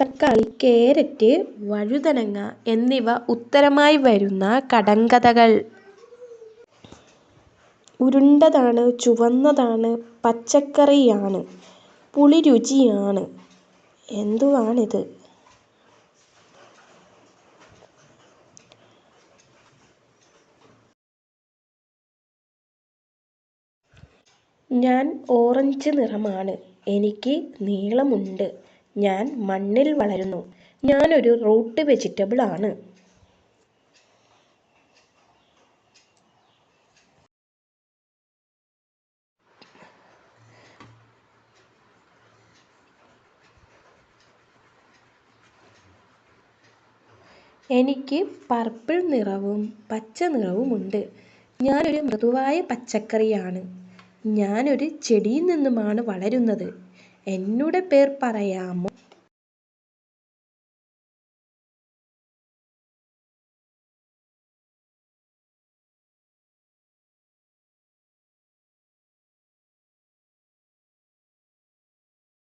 തക്കാളി കാരറ്റ് വഴുതനങ്ങ എന്നിവ ഉത്തരമായി വരുന്ന കടങ്കഥകൾ. ഉരുണ്ടതാണ് ചുവന്നതാണ് പച്ചക്കറിയാണ് പുളി രുചിയാണ് എന്തുവാണിത്? ഞാൻ ഓറഞ്ച് നിറമാണ്. എനിക്ക് നീളമുണ്ട്. ഞാൻ മണ്ണിൽ വളരുന്നു. ഞാനൊരു റൂട്ട് വെജിറ്റബിൾ ആണ്. എനിക്ക് പർപ്പിൾ നിറവും പച്ച നിറവുമുണ്ട്. ഞാനൊരു മൃദുവായ പച്ചക്കറിയാണ്. ഞാനൊരു ചെടിയിൽ നിന്നുമാണ് വളരുന്നത്. എന്നുടെ പേർ പറയാമോ?